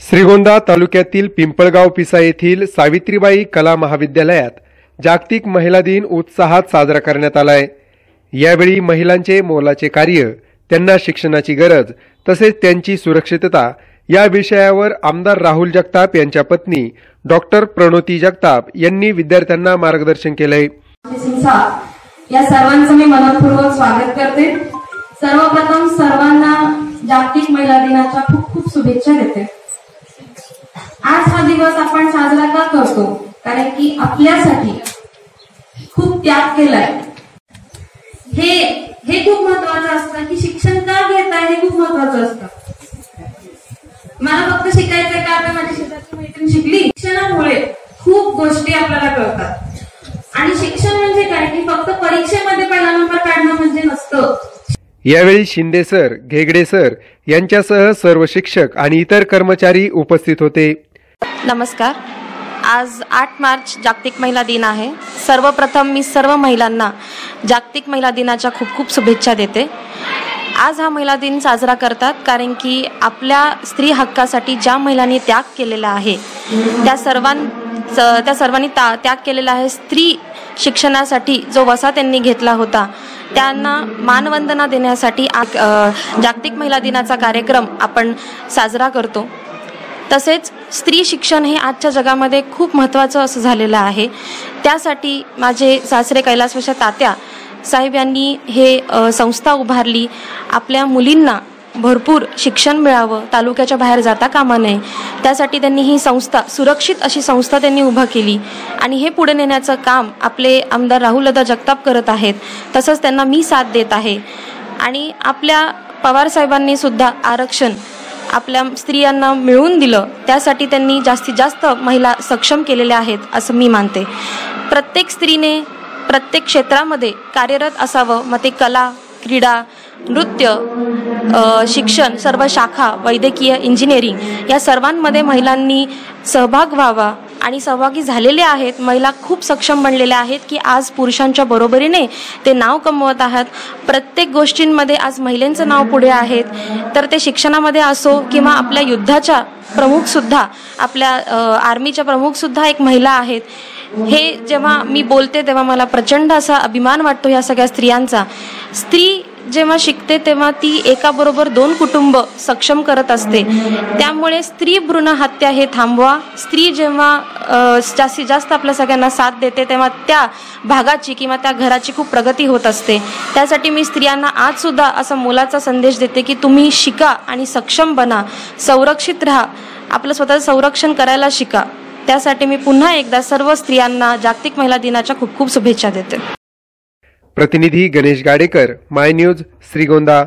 श्रीगोंदा तालुक्यातील पिंपळगाव पिसा येथील सावित्रीबाई कला महाविद्यालयात जागतिक महिला दिन उत्साहात साजरा करण्यात आलाय. यावेळी महिलांचे मोलाचे कार्य त्यांना शिक्षणाची गरज तसेच त्यांची सुरक्षितता या विषयावर आमदार राहुल जगताप यांच्या पत्नी डॉक्टर प्रणोती जगताप यांनी विद्यार्थ्यांना मार्गदर्शन केलंय. या सर्वांचं मी मनपूर्वक स्वागत करते. सर्वप्रथम सर्वांना जागतिक महिला दिनाच्या खूप खूप शुभेच्छा देते. दिवस आपण साजरा का करतो? कारण की आपल्यासाठी खूप त्याग केलाय. हे हे खूप महत्वाचं असतं की शिक्षण का घेत आहे हे खूप महत्वाचं असतं. मला फक्त शिकायचं का? आता माझ्या शेजारची मैत्रीण शिकली. शिक्षणामुळे खूप गोष्टी आपल्याला कळतात. आणि शिक्षण म्हणजे काय? की फक्त परीक्षेमध्ये पहिला नंबर काढणं म्हणजे नसतं. यावेळी शिंदे सर घेगडे सर यांच्यासह सर्व शिक्षक आणि इतर कर्मचारी उपस्थित होते. नमस्कार. आज आठ मार्च जागतिक महिला दिन आहे. सर्वप्रथम मी सर्व महिलांना जागतिक महिला दिनाच्या खूप खूप शुभेच्छा देते. आज हा महिला दिन साजरा करतात कारण की आपल्या स्त्री हक्कासाठी ज्या महिलांनी त्याग केलेला आहे त्या सर्वां त्या सर्वांनी ता त्याग केलेला आहे स्त्री शिक्षणासाठी जो वसा त्यांनी घेतला होता त्यांना मानवंदना देण्यासाठी जागतिक महिला दिनाचा कार्यक्रम आपण साजरा करतो. तसेच स्त्री शिक्षण हे आजच्या जगामध्ये खूप महत्त्वाचं असं झालेलं आहे. त्यासाठी माझे सासरे कैलासवाशा तात्या साहेब यांनी हे संस्था उभारली. आपल्या मुलींना भरपूर शिक्षण मिळावं तालुक्याच्या बाहेर जाता कामा नये. त्यासाठी त्यांनी ही संस्था सुरक्षित अशी संस्था त्यांनी उभा केली. आणि हे पुढे नेण्याचं काम आपले आमदार राहुलदा जगताप करत आहेत. तसंच त्यांना मी साथ देत आहे. आणि आपल्या पवारसाहेबांनी सुद्धा आरक्षण आपल्या स्त्रियांना मिळवून दिलं त्यासाठी त्यांनी जास्तीत जास्त महिला सक्षम केलेल्या आहेत असं मी मानते. प्रत्येक स्त्रीने प्रत्येक क्षेत्रामध्ये कार्यरत असावं. मग ते कला क्रीडा नृत्य शिक्षण सर्व शाखा वैद्यकीय इंजिनिअरिंग या सर्वांमध्ये महिलांनी सहभाग व्हावा. आणि सहभागी झालेले आहेत महिला खूप सक्षम बनलेल्या आहेत की आज पुरुषांच्या बरोबरीने ते नाव कमवत आहात. प्रत्येक गोष्टींमध्ये आज महिलांचं नाव पुढे आहेत. तर ते शिक्षणामध्ये असो किंवा आपल्या युद्धाच्या प्रमुखसुद्धा आपल्या आर्मीच्या प्रमुखसुद्धा एक महिला आहेत. हे जेव्हा मी बोलते तेव्हा मला प्रचंड असा अभिमान वाटतो या सगळ्या स्त्रियांचा. स्त्री जेव्हा शिकते तेव्हा ती एकाबरोबर दोन कुटुंब सक्षम करत असते. त्यामुळे स्त्री भ्रूण हत्या हे थांबवा. स्त्री जेव्हा जास्तीत जास्त आपल्या सगळ्यांना साथ देते तेव्हा त्या भागाची किंवा त्या घराची खूप प्रगती होत असते. त्यासाठी मी स्त्रियांना आज सुद्धा असा मोलाचा संदेश देते की तुम्ही शिका आणि सक्षम बना. संरक्षित राहा. आपलं स्वतःचं संरक्षण करायला शिका. त्यासाठी मी पुन्हा एकदा सर्व स्त्रियांना जागतिक महिला दिनाच्या खूप खूप शुभेच्छा देते. प्रतिनिधी गणेश गाडेकर माय न्यूज श्रीगोंदा.